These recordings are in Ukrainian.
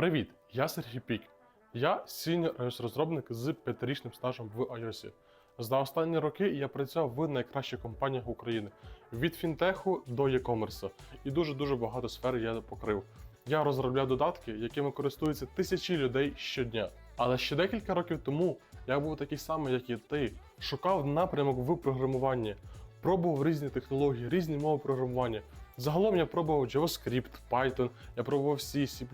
Привіт, я Сергій Пік. Я сіньор iOS розробник з п'ятирічним стажем в iOS. За останні роки я працював в найкращих компаніях України від фінтеху до e-commerce, і дуже дуже багато сфер я покрив. Я розробляв додатки, якими користуються тисячі людей щодня. Але ще декілька років тому я був такий самий, як і ти, шукав напрямок в програмуванні, пробував різні технології, різні мови програмування. Загалом я пробував JavaScript, Python, я пробував C, C++,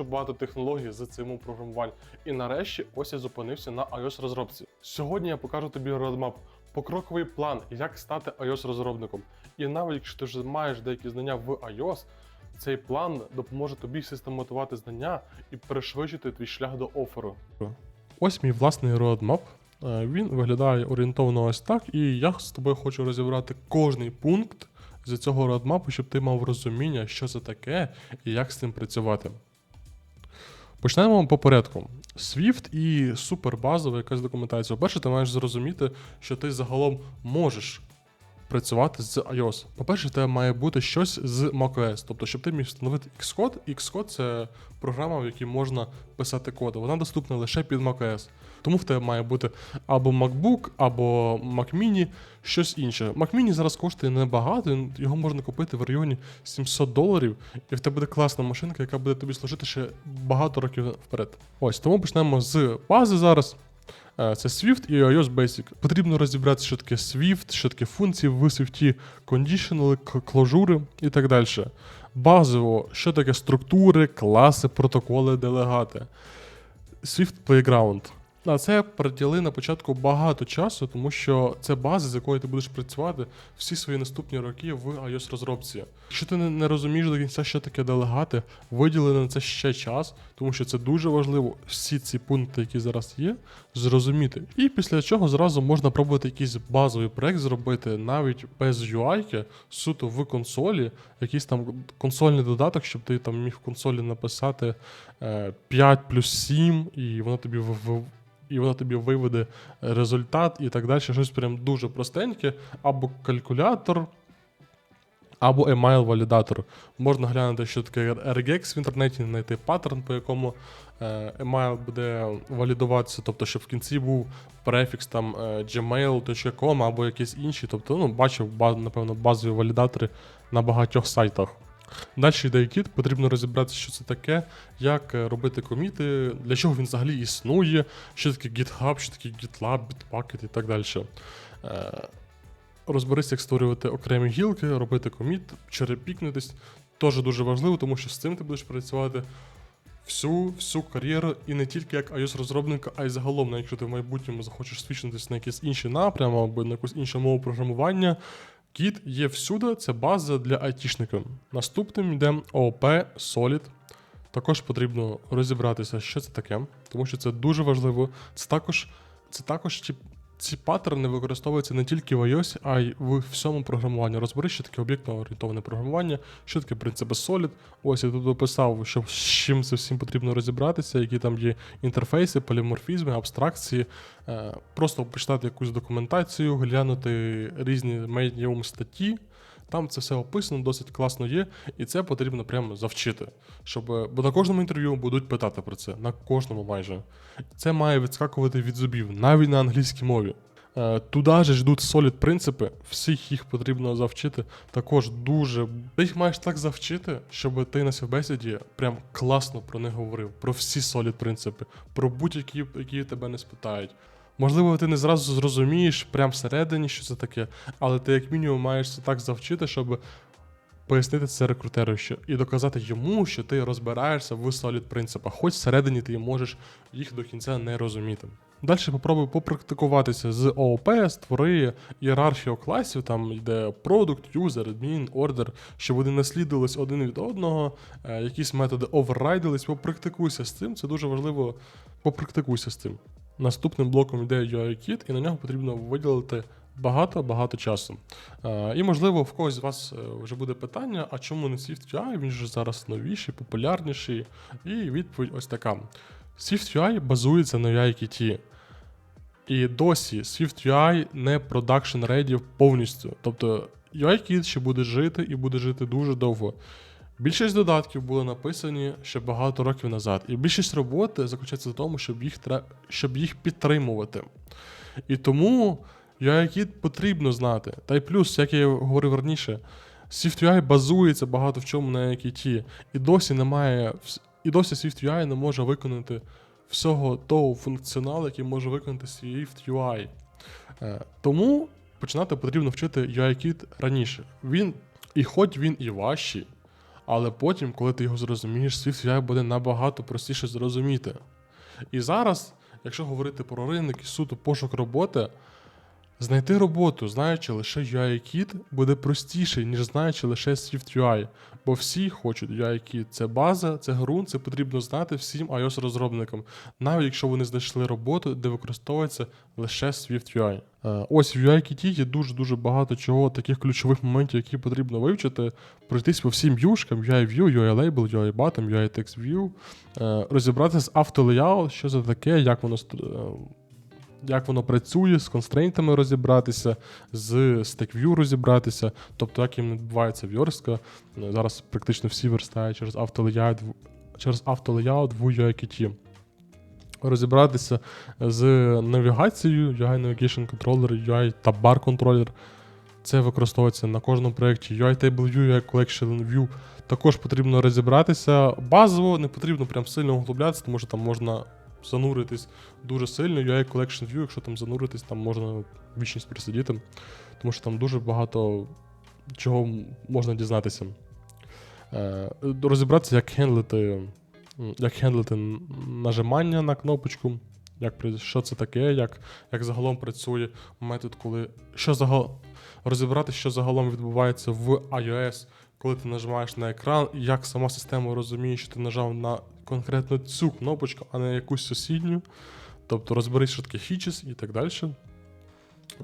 дуже багато технологій з цим програмуванням. І нарешті ось я зупинився на iOS розробці. Сьогодні я покажу тобі roadmap, покроковий план, як стати iOS розробником. І навіть якщо ти вже маєш деякі знання в iOS, цей план допоможе тобі систематувати знання і пришвидшити твій шлях до оферу. Ось мій власний roadmap. Е, Він виглядає орієнтовно ось так, і я з тобою хочу розібрати кожний пункт з цього родмапу, щоб ти мав розуміння, що це таке і як з цим працювати. Почнемо по порядку. Swift і супербазова якась документація. По-перше, ти маєш зрозуміти, що ти загалом можеш працювати з iOS. По-перше, в тебе має бути щось з macOS. Тобто, щоб ти міг встановити Xcode. Xcode – це програма, в якій можна писати код. Вона доступна лише під macOS. Тому в тебе має бути або MacBook, або Mac Mini, щось інше. Mac Mini зараз коштує небагато, його можна купити в районі 700 доларів, і в тебе буде класна машинка, яка буде тобі служити ще багато років вперед. Ось тому почнемо з бази зараз. Е, Це Swift і iOS Basic. Потрібно розібратися, що таке Swift, що таке функції в Swift, кондішнали, клажури і так далі. Базово, що таке структури, класи, протоколи, делегати. Swift Playground. На це приділи на початку багато часу, тому що це база, з якою ти будеш працювати всі свої наступні роки в iOS розробці. Якщо ти не, розумієш до кінця, що таке делегати, виділи на це ще час, тому що це дуже важливо всі ці пункти, які зараз є, зрозуміти. І після чого зразу можна пробувати якийсь базовий проект зробити навіть без UI, суто в консолі, якийсь там консольний додаток, щоб ти там міг в консолі написати е, 5 плюс 7, і воно тобі в, і воно тобі виведе результат і так далі. Щось прям дуже простеньке, або калькулятор, або email валідатор. Можна глянути, що таке regex в інтернеті, знайти паттерн, по якому е, email буде валідуватися, тобто, щоб в кінці був префікс там е, gmail.com або якийсь інший. Тобто, ну, бачив, напевно, базові валідатори на багатьох сайтах. Далі йде кіт, потрібно розібратися, що це таке, як е, робити коміти, для чого він взагалі існує, що таке GitHub, що таке GitLab, Bitbucket і так далі. Е, Розберись, як створювати окремі гілки, робити коміт, черепікнутись. Теж дуже важливо, тому що з цим ти будеш працювати всю всю кар'єру і не тільки як iOS розробника, а й загалом, якщо ти в майбутньому захочеш свідчитися на якийсь інший напрям або на якусь іншу мову програмування. Git є всюди, це база для айтішників. Наступним йде ООП Solid. Також потрібно розібратися, що це таке, тому що це дуже важливо. Це також, це також ті, ці паттерни використовуються не тільки в iOS, а й в всьому програмуванні. Розбери, що таке об'єктно-орієнтоване програмування, що таке принципи Solid. Ось я тут описав, що з чим це всім потрібно розібратися, які там є інтерфейси, поліморфізми, абстракції. Е, Просто почитати якусь документацію, глянути різні медіум статті. Там це все описано, досить класно є, і це потрібно прямо завчити. Щоб, бо на кожному інтерв'ю будуть питати про це, на кожному майже. Це має відскакувати від зубів, навіть на англійській мові. Е, Туди же ждуть солід принципи, всіх їх потрібно завчити. Також дуже. Ти їх маєш так завчити, щоб ти на співбесіді прям класно про них говорив, про всі солід принципи, про будь-які, які тебе не спитають. Можливо, ти не зразу зрозумієш прямо всередині, що це таке, але ти як мінімум маєш це так завчити, щоб пояснити це рекрутеру що, і доказати йому, що ти розбираєшся в солід принципах, хоч всередині ти можеш їх до кінця не розуміти. Далі попробуй попрактикуватися з ООП, створи ієрархію класів, там йде продукт, юзер, адмін, ордер, щоб вони наслідувались один від одного, е, якісь методи оверрайдились, попрактикуйся з цим, це дуже важливо, попрактикуйся з цим. Наступним блоком йде UI-Kit, і на нього потрібно виділити багато-багато часу. Е, і, можливо, в когось з вас е, вже буде питання, а чому не SwiftUI, він же зараз новіший, популярніший. І відповідь ось така. SwiftUI базується на UI-Kit. І досі SwiftUI не production ready повністю. Тобто UI-Kit ще буде жити і буде жити дуже довго. Більшість додатків були написані ще багато років назад, і більшість роботи заключається в тому, щоб їх, щоб їх підтримувати. І тому UIKit потрібно знати. Та й плюс, як я говорив раніше, SwiftUI базується багато в чому на UIKit, і досі немає, і досі SwiftUI не може виконати всього того функціоналу, який може виконати SwiftUI. Е, Тому починати потрібно вчити UIKit раніше. Він, і хоч він і важчий, але потім, коли ти його зрозумієш, світ SwiftUI буде набагато простіше зрозуміти. І зараз, якщо говорити про ринок і суто пошук роботи, знайти роботу, знаючи лише UIKit, буде простіше, ніж знаючи лише SwiftUI. Бо всі хочуть UIKit. Це база, це ґрунт, це потрібно знати всім iOS-розробникам, навіть якщо вони знайшли роботу, де використовується лише SwiftUI. Е, Ось в UIKit є дуже-дуже багато чого, таких ключових моментів, які потрібно вивчити, пройтись по всім в'юшкам, UI View, UI Label, UI Button, UI Text View, е, розібратися з автолеяут, що це таке, як воно е, як воно працює, з констрейнтами розібратися, з StackView розібратися, тобто як їм відбувається в'yorстка. Е, Зараз практично всі верстають через автолеяут, через автолеяут в UIKit. Розібратися з навігацією, UI Navigation Controller, UI Tab Bar Controller. Це використовується на кожному проєкті. UI Table View, UI Collection View. Також потрібно розібратися. Базово не потрібно прям сильно углублятися, тому що там можна зануритись дуже сильно. UI Collection View, якщо там зануритись, там можна вічність присидіти, тому що там дуже багато чого можна дізнатися. Е, розібратися, як хендлити, як хендлити нажимання на кнопочку, як, що це таке, як, як загалом працює метод, коли. Що загал... Розібрати, що загалом відбувається в iOS, коли ти нажимаєш на екран, як сама система розуміє, що ти нажав на конкретно цю кнопочку, а не якусь сусідню. Тобто розберись, що таке features і так далі.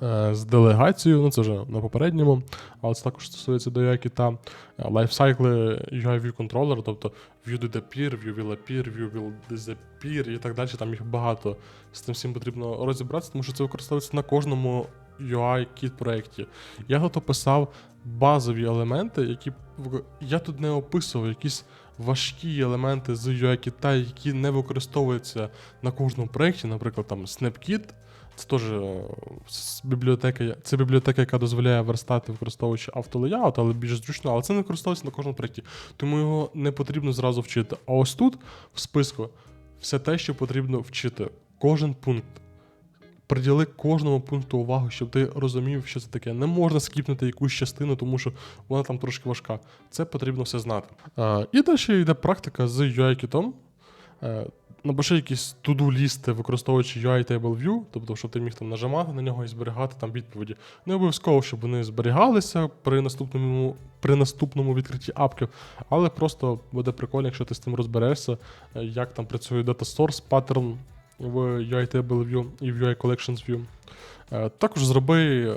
Е, З делегацією, ну це вже на попередньому, але це також стосується до UIKit. Лайфсайкли UI View Controller, тобто View did appear, View will appear, View will disappear і так далі. Там їх багато. З цим всім потрібно розібратися, тому що це використовується на кожному UI-кіт проєкті. Я тут описав базові елементи, які я тут не описував якісь важкі елементи з UI-кіта, які не використовуються на кожному проєкті, наприклад, там SnapKit. Це теж е, бібліотека, це бібліотека, яка дозволяє верстати, використовуючи автолеяут, але більш зручно, але це не використовується на кожному проєкті. Тому його не потрібно зразу вчити. А ось тут в списку все те, що потрібно вчити. Кожен пункт. Приділи кожному пункту увагу, щоб ти розумів, що це таке. Не можна скіпнути якусь частину, тому що вона там трошки важка. Це потрібно все знати. А, і далі йде практика з UI-кітом. Е, Напиши якісь to-do лісти, використовуючи UI Table View, тобто, щоб ти міг там нажимати на нього і зберігати там відповіді. Не обов'язково, щоб вони зберігалися при наступному, при наступному відкритті апків, але просто буде прикольно, якщо ти з цим розберешся, е, як там працює Data Source паттерн в UI Table View і в UI Collections View. Е, Також зроби.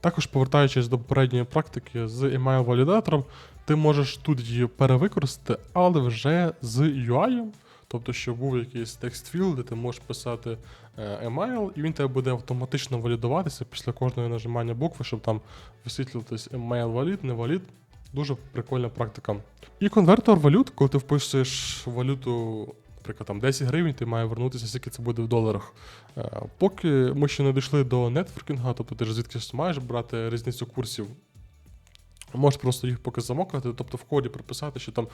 Також повертаючись до попередньої практики з email валідатором, ти можеш тут її перевикористати, але вже з UI. Тобто, щоб був якийсь текст-філ, де ти можеш писати е, email, і він тебе буде автоматично валідуватися після кожного нажимання букви, щоб там висвітлюватись email валід, не валід. Дуже прикольна практика. І конвертор валют, коли ти вписуєш валюту, наприклад, там 10 гривень, ти має вернутися, скільки це буде в доларах. Е, Поки ми ще не дійшли до нетворкінга, тобто ти ж звідкись маєш брати різницю курсів. Можеш просто їх поки замокати, тобто в коді прописати, що там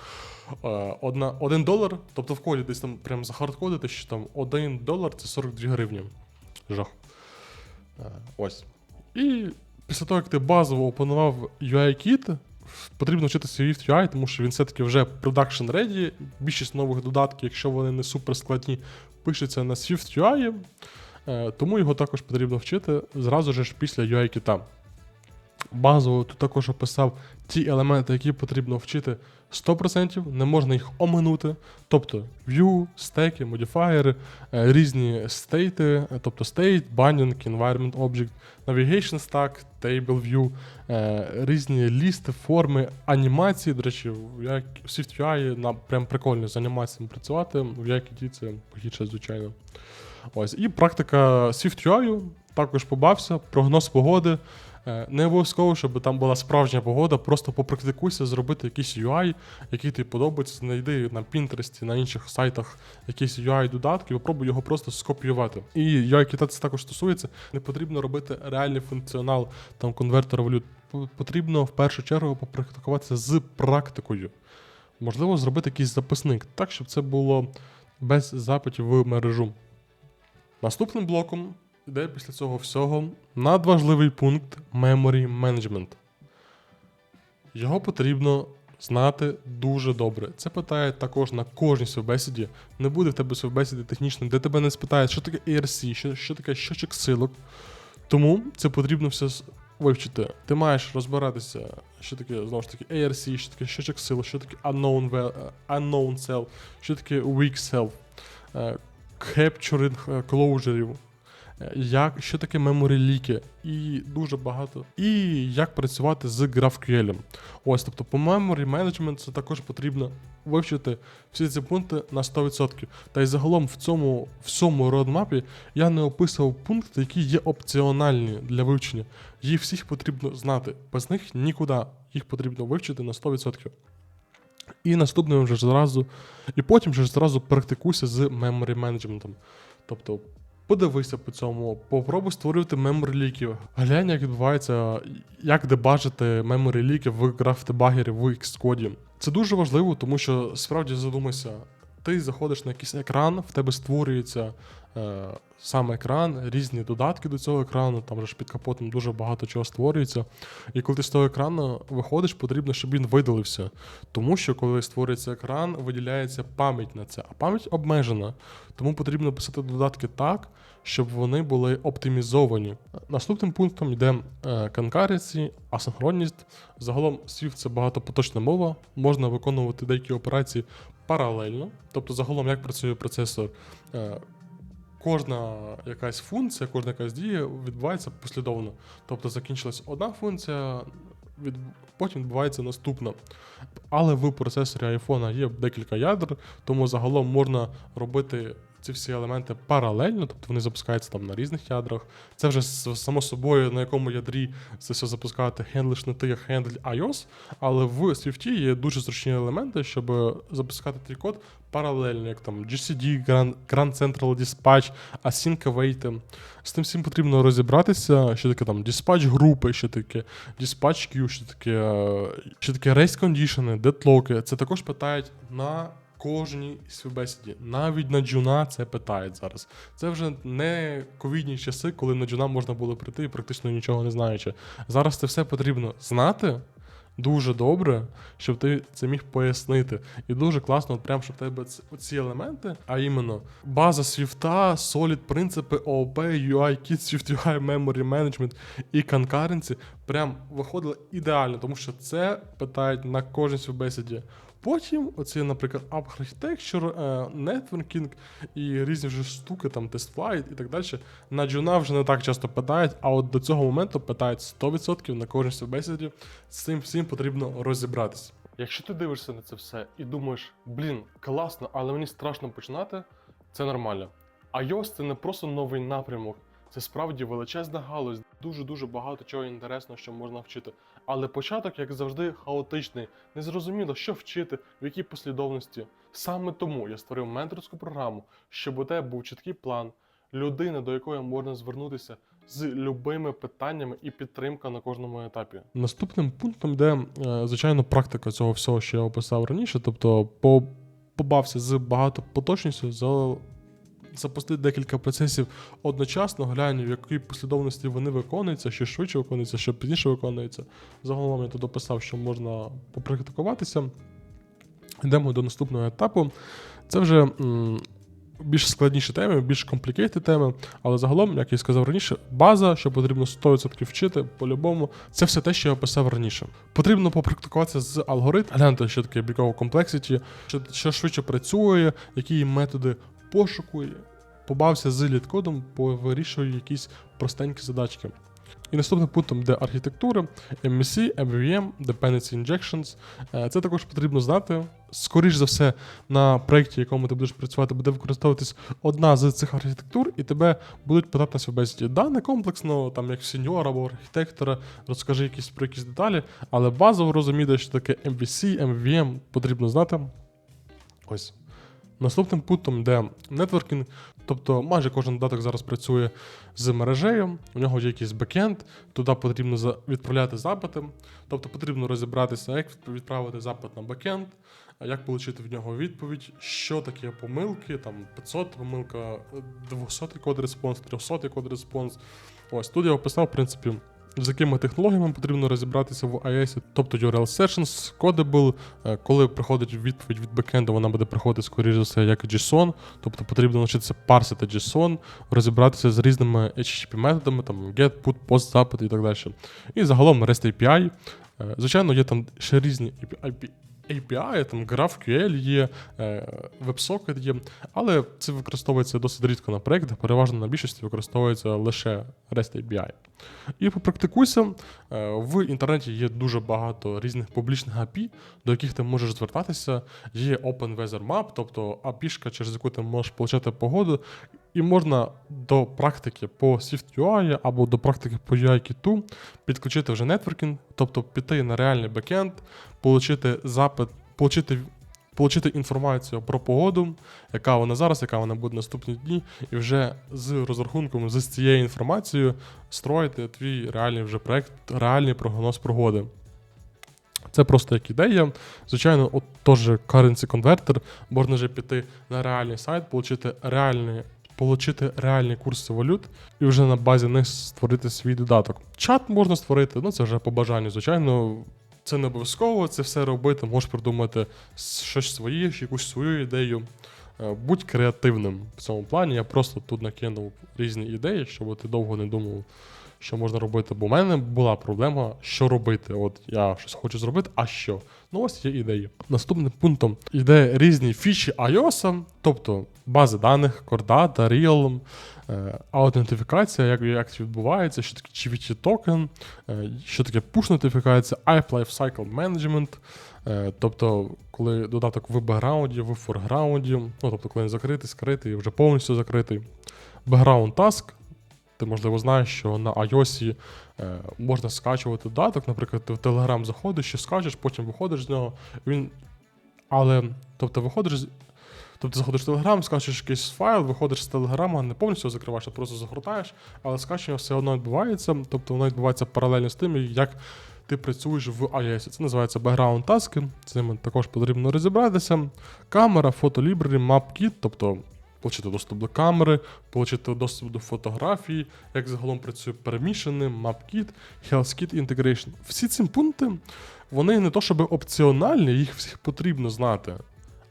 е, одна, 1 долар, тобто в коді десь там прям захардкодити, що там 1 долар це 42 гривні. Жах. Е, ось. І після того, як ти базово опанував UI-кіт, потрібно вчитися Swift UI, тому що він все-таки вже production ready. Більшість нових додатків, якщо вони не супер складні, пишеться на Swift UI. Е, тому його також потрібно вчити зразу ж після UI-кіта. Базово тут також описав ті елементи, які потрібно вчити 100%, не можна їх оминути. Тобто view, стеки, модіфаєри, різні стейти, е, тобто state, binding, environment object, navigation stack, table view, е, різні лісти, форми, анімації. До речі, як- в SwiftUI нам прям прикольно з анімаціями працювати, в Якіті це погірше, звичайно. Ось. І практика SwiftUI також побався, прогноз погоди. Е, Не обов'язково, щоб там була справжня погода, просто попрактикуйся зробити якийсь UI, який тобі подобається, знайди на Pinterest, на інших сайтах якийсь UI-додаток і попробуй його просто скопіювати. І UI-кита це також стосується. Не потрібно робити реальний функціонал там конвертера валют. Потрібно в першу чергу попрактикуватися з практикою. Можливо, зробити якийсь записник, так, щоб це було без запитів в мережу. Наступним блоком йде після цього всього надважливий пункт Memory Management. Його потрібно знати дуже добре. Це питає також на кожній співбесіді. Не буде в тебе співбесіди технічної, де тебе не спитають, що таке ERC, що, що таке щочок силок. Тому це потрібно все вивчити. Ти маєш розбиратися, що таке знову ж таки ARC, що таке щочок сил, що таке unknown, ve- е, unknown cell, що таке weak cell, е, capturing е, closure, як, що таке memory ліки, і дуже багато. І як працювати з GraphQL. Ось, тобто по memory management це також потрібно вивчити всі ці пункти на 100%. Та й загалом в цьому всьому родмапі я не описував пункти, які є опціональні для вивчення. Їх всіх потрібно знати. Без них нікуди. Їх потрібно вивчити на 100%. І наступним вже зразу, і потім вже зразу практикуйся з memory менеджментом. Тобто подивися по цьому, попробуй створювати меморі ліків. Глянь, як відбувається, як дебажити меморі ліків в графтебагері в Xcode. Це дуже важливо, тому що справді задумайся, ти заходиш на якийсь екран, в тебе створюється сам екран, різні додатки до цього екрану, там же ж під капотом дуже багато чого створюється. І коли ти з того екрану виходиш, потрібно, щоб він видалився. Тому що коли створюється екран, виділяється пам'ять на це, а пам'ять обмежена. Тому потрібно писати додатки так, щоб вони були оптимізовані. Наступним пунктом йде е, асинхронність. Загалом Swift це багатопоточна мова, можна виконувати деякі операції паралельно. Тобто, загалом, як працює процесор. Кожна якась функція, кожна якась дія відбувається послідовно. Тобто закінчилась одна функція, від... потім відбувається наступна. Але в процесорі iPhone є декілька ядер, тому загалом можна робити ці всі елементи паралельно, тобто вони запускаються там на різних ядрах. Це вже само собою, на якому ядрі це все запускати хендлиш не ти, а хендль iOS, але в Swift є дуже зручні елементи, щоб запускати твій код паралельно, як там GCD, Grand, Grand Central Dispatch, Async Await. З тим всім потрібно розібратися, що таке там dispatch групи, що таке dispatch queue, що таке, е, що таке race condition, deadlock. Це також питають на кожній співбесіді. Навіть на джуна це питають зараз. Це вже не ковідні часи, коли на джуна можна було прийти і практично нічого не знаючи. Зараз це все потрібно знати. Дуже добре, щоб ти це міг пояснити. І дуже класно, от прям щоб в тебе ці елементи, а іменно база Swift, Solid принципи OOP, UI, Kit, Swift UI, Memory Management і Concurrency прям виходили ідеально, тому що це питають на кожній співбесіді. Потім, оці, наприклад, App Architecture, е, Networking і різні вже штуки, там TestFlight і так далі. На джуна вже не так часто питають, а от до цього моменту питають 100% на кожній співбесіді. З цим всім потрібно розібратися. Якщо ти дивишся на це все і думаєш, блін, класно, але мені страшно починати, це нормально. iOS це не просто новий напрямок, це справді величезна галузь, дуже-дуже багато чого інтересного, що можна вчити. Але початок, як завжди, хаотичний, незрозуміло, що вчити, в якій послідовності. Саме тому я створив менторську програму, щоб у тебе був чіткий план, людина, до якої можна звернутися з любими питаннями і підтримка на кожному етапі. Наступним пунктом йде, е, звичайно, практика цього всього, що я описав раніше. Тобто, по- побався з багатопоточністю, за запустити декілька процесів одночасно, глянь, в якій послідовності вони виконуються, що швидше виконується, що пізніше виконується. Загалом я тут описав, що можна попрактикуватися. Йдемо до наступного етапу. Це вже більш складніші теми, більш комплікейті теми, але загалом, як я сказав раніше, база, що потрібно 100% вчити по-любому, це все те, що я описав раніше. Потрібно попрактикуватися з алгоритм, глянути, що таке Big Complexity, що, що швидше працює, які методи пошуку, побався з літкодом, вирішую якісь простенькі задачки. І наступним пунктом йде архітектура, MVC, MVVM, Dependency Injections. Е, Це також потрібно знати, скоріш за все, на проєкті, якому ти будеш працювати, буде використовуватись одна з цих архітектур, і тебе будуть питати на співбесіді. Да, не комплексно, там як сеньора або архітектора, розкажи якісь про якісь деталі, але базово розуміти, що таке MVC, MVM потрібно знати. Ось. Наступним пунктом йде нетворкінг, тобто майже кожен додаток зараз працює з мережею, у нього є якийсь бекенд, туди потрібно відправляти запити, тобто потрібно розібратися, як відправити запит на бекенд, як отримати в нього відповідь, що таке помилки, там 500 помилка, 200 код респонс, 300 код респонс. Ось тут я описав, в принципі, з якими технологіями потрібно розібратися в IS, тобто URL Sessions, Codable, е, коли приходить відповідь від бекенду, вона буде приходити, скоріш за все, як JSON, тобто потрібно навчитися парсити JSON, розібратися з різними HTTP методами, там get, put, post, запит і так далі. І загалом REST API. Е, Звичайно, є там ще різні API, API, там GraphQL є, е, WebSocket є, але це використовується досить рідко на проєктах, переважно на більшості використовується лише REST API. І попрактикуйся. Е, В інтернеті є дуже багато різних публічних API, до яких ти можеш звертатися. Є Open Weather Map, тобто API, через яку ти можеш отримати погоду. І можна до практики по SwiftUI або до практики по UI-Kit підключити вже нетворкінг, тобто піти на реальний бекенд, отримати запит, получити, получити інформацію про погоду, яка вона зараз, яка вона буде наступні дні, і вже з розрахунком з цією інформацією строїти твій реальний вже проект, реальний прогноз погоди. Це просто як ідея. Звичайно, от теж currency converter, можна вже піти на реальний сайт, отримати реальний, получити реальні курси валют і вже на базі них створити свій додаток. Чат можна створити, ну це вже по бажанню. Звичайно, це не обов'язково, це все робити, можеш придумати щось своє, якусь свою ідею. Е, Будь креативним в цьому плані. Я просто тут накинув різні ідеї, щоб ти довго не думав, що можна робити. Бо в мене була проблема, що робити. От я щось хочу зробити, а що? Ну ось є ідеї. Наступним пунктом йде різні фічі iOS, тобто бази даних, кордата, Realm, е, аутентифікація, як, як це відбувається, що таке GVT токен, е, що таке push-нотифікація, App Lifecycle Management, е, тобто коли додаток в бекграунді, в форграунді, ну тобто коли він закритий, скритий, вже повністю закритий. Background Task, ти, можливо, знаєш, що на iOS е, можна скачувати додаток. Наприклад, ти в Telegram заходиш, і скачеш, потім виходиш з нього. Він... Але, тобто, виходиш. Тобто заходиш в Telegram, скачуєш якийсь файл, виходиш з Telegram, не повністю закриваєш, а просто загортаєш, але скачування все одно відбувається, тобто воно відбувається паралельно з тим, як ти працюєш в iOS. Це називається background таски. З ними також потрібно розібратися. Камера, фото library, MapKit, тобто отримати доступ до камери, отримати доступ до фотографії, як загалом працює перемішаним, MapKit, HealthKit Integration. Всі ці пункти, вони не то щоб опціональні, їх всіх потрібно знати.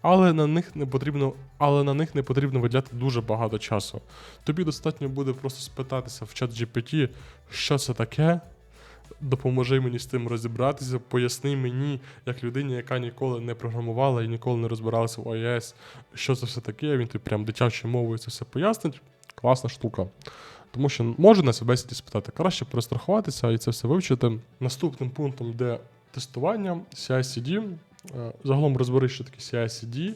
Але на них не потрібно, але на них не потрібно виділяти дуже багато часу. Тобі достатньо буде просто спитатися в чат GPT, що це таке, допоможи мені з тим розібратися, поясни мені, як людині, яка ніколи не програмувала і ніколи не розбиралася в iOS, що це все таке. Він тобі прям дитячою мовою це все пояснить. Класна штука. Тому що може на себе спитати, краще перестрахуватися і це все вивчити. Наступним пунктом йде тестування CI-CD. Е, Загалом розберись, що таке CI-CD, е,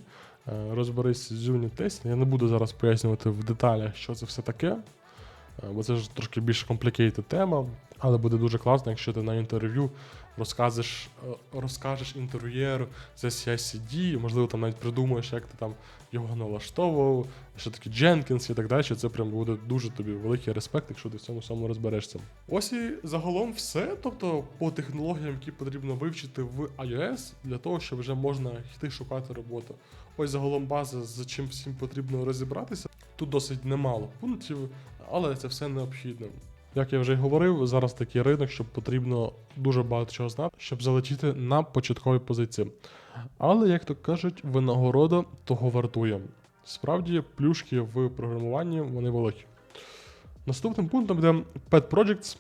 розберись з юніт тестом. Я не буду зараз пояснювати в деталях, що це все таке, е, бо це ж трошки більш комплікейта тема, але буде дуже класно, якщо ти на інтерв'ю розкажеш, е, розкажеш інтерв'єру за CI-CD, можливо, там навіть придумаєш, як ти там його налаштовував, що таке Jenkins і так далі. Це прям буде дуже тобі великий респект, якщо ти в цьому всьому розберешся. Ось і загалом все. Тобто по технологіям, які потрібно вивчити в iOS, для того, щоб вже можна йти шукати роботу. Ось загалом база, з чим всім потрібно розібратися. Тут досить немало пунктів, але це все необхідно. Як я вже й говорив, зараз такий ринок, що потрібно дуже багато чого знати, щоб залетіти на початкові позиції. Але, як то кажуть, винагорода того вартує. Справді, плюшки в програмуванні вони великі. Наступним пунктом буде Pet Projects.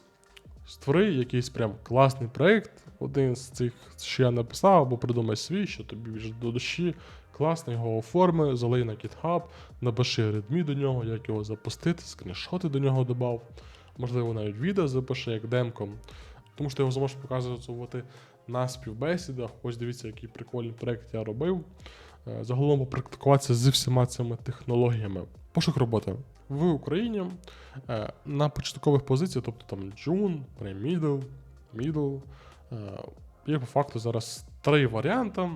Створи якийсь прям класний проєкт, один з цих, що я написав, або придумай свій, що тобі вже до душі. Класно його оформи, залий на GitHub, напиши редмі до нього, як його запустити, скріншоти до нього додав. Можливо, навіть відео запиши як демко. Тому що ти його зможеш показувати на співбесідах. Ось дивіться, який прикольний проект я робив. Е, Загалом попрактикуватися з всіма цими технологіями. Пошук роботи в Україні е, на початкових позиціях, тобто там June, Pre-Middle, Middle. е, Є по факту зараз три варіанти.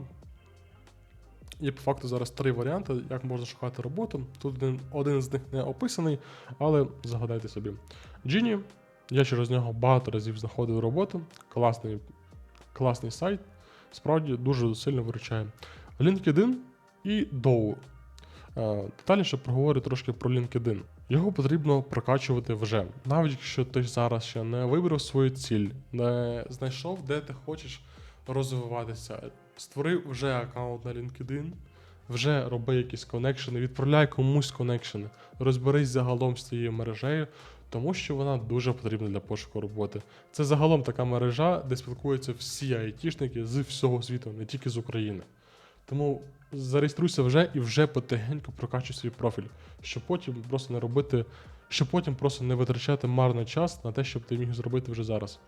Є по факту зараз три варіанти, як можна шукати роботу. Тут один, один з них не описаний, але загадайте собі. Genie, я через нього багато разів знаходив роботу. Класний, класний сайт. Справді дуже сильно виручає. LinkedIn і Dow. Е, Детальніше проговорю трошки про LinkedIn. Його потрібно прокачувати вже. Навіть якщо ти зараз ще не вибрав свою ціль, не знайшов, де ти хочеш розвиватися. Створи вже аккаунт на LinkedIn, вже роби якісь коннекшени, відправляй комусь коннекшени, розберись загалом з цією мережею, тому що вона дуже потрібна для пошуку роботи. Це загалом така мережа, де спілкуються всі айтішники з всього світу, не тільки з України. Тому зареєструйся вже і вже потихеньку прокачуй свій профіль, щоб потім просто не робити, щоб потім просто не витрачати марний час на те, щоб ти міг зробити вже зараз.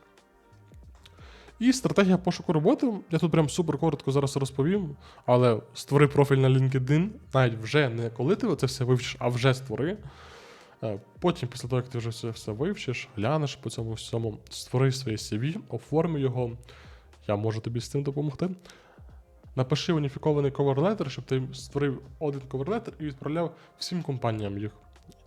І стратегія пошуку роботи. Я тут прям супер коротко зараз розповім, але створи профіль на LinkedIn, навіть вже не коли ти це все вивчиш, а вже створи. Е, Потім, після того, як ти вже все, все вивчиш, глянеш по цьому всьому, створи своє CV, оформи його. Я можу тобі з цим допомогти. Напиши уніфікований коверлетер, щоб ти створив один коверлетер і відправляв всім компаніям їх.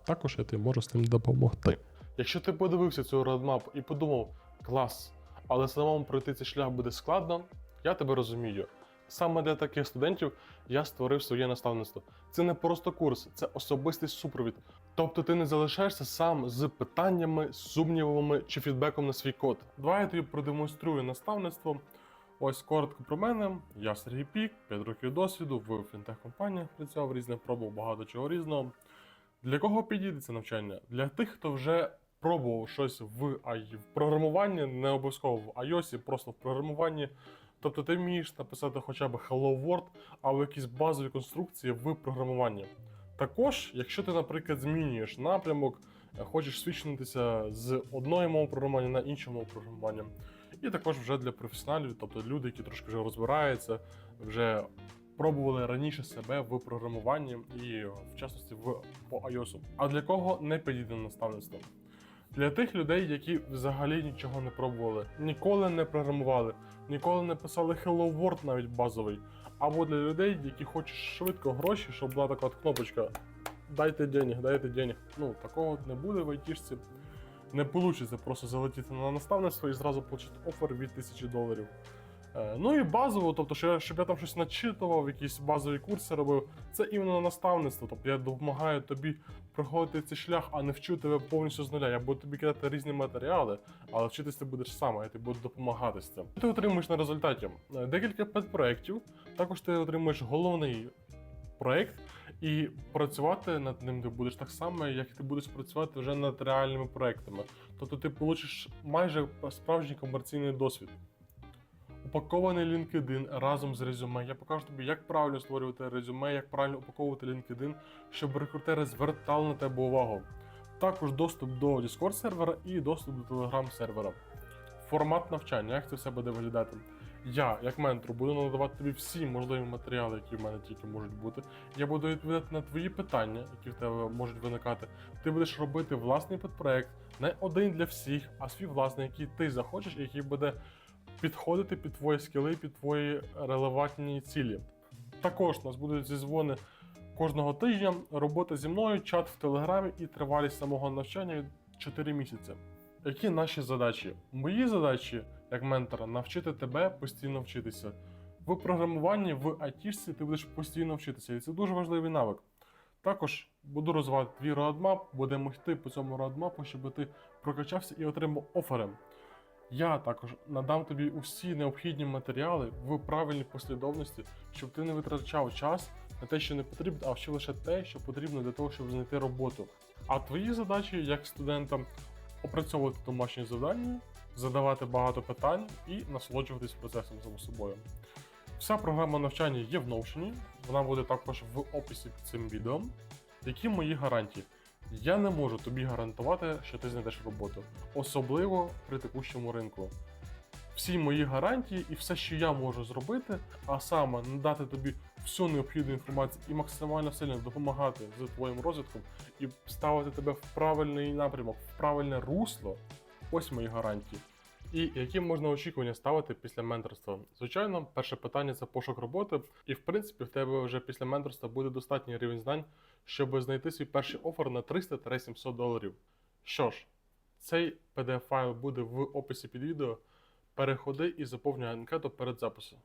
Також я тобі можу з цим допомогти. Якщо ти подивився цю roadmap і подумав, клас, але самому пройти цей шлях буде складно, я тебе розумію. Саме для таких студентів я створив своє наставництво. Це не просто курс, це особистий супровід. Тобто ти не залишаєшся сам з питаннями, сумнівами чи фідбеком на свій код. Давай я тобі продемонструю наставництво. Ось коротко про мене. Я Сергій Пік, 5 років досвіду в фінтех-компаніях працював різних, пробував багато чого різного. Для кого підійде це навчання? Для тих, хто вже пробував щось в, ай- в програмуванні, не обов'язково в iOS, просто в програмуванні. Тобто ти вмієш написати хоча б Hello World або якісь базові конструкції в програмуванні. Також, якщо ти, наприклад, змінюєш напрямок, е, хочеш свідчитися з одної мови програмування на іншу мову програмування. І також вже для професіоналів, тобто люди, які трошки вже розбираються, вже пробували раніше себе в програмуванні і в частності в по iOS. А для кого не підійде наставництво? Для тих людей, які взагалі нічого не пробували, ніколи не програмували, ніколи не писали Hello World навіть базовий. Або для людей, які хочуть швидко гроші, щоб була така от кнопочка Дайте денег, дайте денег. Ну, такого не буде в айтішці. Не вийде просто залетіти на наставництво і зразу отримати офер від 1000 доларів. Е, Ну і базово, тобто, що я- щоб я там щось начитував, якісь базові курси робив, це іменно наставництво. Тобто я допомагаю тобі проходити цей шлях, а не вчу тебе повністю з нуля. Я буду тобі кидати різні матеріали, але вчитись ти будеш сам, я тобі буду допомагати з цим. Ти отримуєш на результаті е, декілька педпроєктів, також ти отримуєш головний проєкт, і працювати над ним ти будеш так само, як ти будеш працювати вже над реальними проектами. Тобто ти получиш майже справжній комерційний досвід. Упакований LinkedIn разом з резюме. Я покажу тобі, як правильно створювати резюме, як правильно упаковувати LinkedIn, щоб рекрутери звертали на тебе увагу. Також доступ до Discord сервера і доступ до Telegram сервера. Формат навчання, як це все буде виглядати. Я, як ментор, буду надавати тобі всі можливі матеріали, які в мене тільки можуть бути. Я буду відповідати на твої питання, які в тебе можуть виникати. Ти будеш робити власний підпроект, не один для всіх, а свій власний, який ти захочеш, і який буде підходити під твої скіли, під твої релевантні цілі. Також у нас будуть зізвони кожного тижня, робота зі мною, чат в телеграмі і тривалість самого навчання 4 місяці. Які наші задачі? Мої задачі як ментора навчити тебе постійно вчитися. В програмуванні, в айтішці ти будеш постійно вчитися, і це дуже важливий навик. Також буду розвивати твій роадмап, будемо йти по цьому роадмапу, щоб ти прокачався і отримав офери. Я також надам тобі усі необхідні матеріали в правильній послідовності, щоб ти не витрачав час на те, що не потрібно, а вчив лише те, що потрібно для того, щоб знайти роботу. А твої задачі як студентам опрацьовувати домашні завдання, задавати багато питань і насолоджуватись процесом само собою. Вся програма навчання є в Notion, вона буде також в описі під цим відео. Які мої гарантії? Я не можу тобі гарантувати, що ти знайдеш роботу, особливо при текущому ринку. всі мої гарантії і все, що я можу зробити, а саме надати тобі всю необхідну інформацію і максимально сильно допомагати з твоїм розвитком і ставити тебе в правильний напрямок, в правильне русло. Ось мої гарантії. І які можна очікування ставити після менторства? Звичайно, перше питання це пошук роботи, і в принципі в тебе вже після менторства буде достатній рівень знань, щоб знайти свій перший офер на 300-700 доларів. Що ж, цей PDF файл буде в описі під відео. Переходи і заповнюй анкету перед записом.